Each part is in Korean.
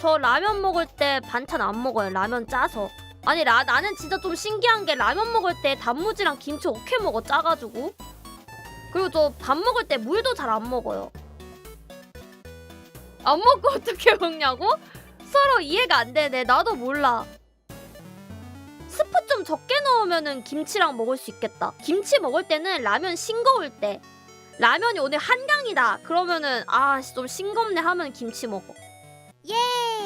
저 라면 먹을 때 반찬 안 먹어요. 라면 짜서. 아니 라, 나는 진짜 좀 신기한 게 라면 먹을 때 단무지랑 김치 어떻게 먹어 짜가지고. 그리고 저 밥 먹을 때 물도 잘 안 먹어요. 안 먹고 어떻게 먹냐고? 서로 이해가 안 되네. 나도 몰라. 스프 좀 적게 넣으면은 김치랑 먹을 수 있겠다. 김치 먹을 때는 라면 싱거울 때. 라면이 오늘 한강이다. 그러면은 아 좀 싱겁네 하면 김치 먹어. 예.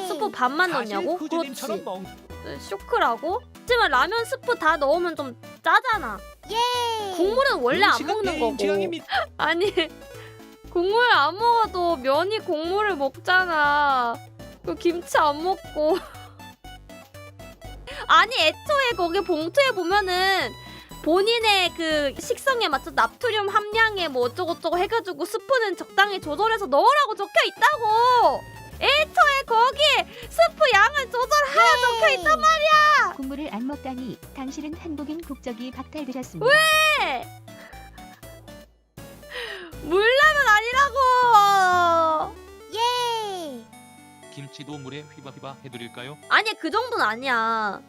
스프 반만 넣냐고? 그렇지. 멍 네, 쇼크라고? 하지만 라면 스프 다 넣으면 좀 짜잖아. 예. 국물은 원래 안 먹는 거고. 아니 국물 안 먹어도 면이 국물을 먹잖아. 그 김치 안 먹고. 아니 애초에 거기 봉투에 보면은 본인의 그 식성에 맞춰 나트륨 함량에 뭐 어쩌고저쩌고 해가지고 스프는 적당히 조절해서 넣으라고 적혀 있다고. 먹다니 당신은 한국인 국적이 박탈되셨습니다. 왜? 물라면 아니라고. 예. 김치도 물에 휘바휘바 해드릴까요? 아니 그 정도는 아니야.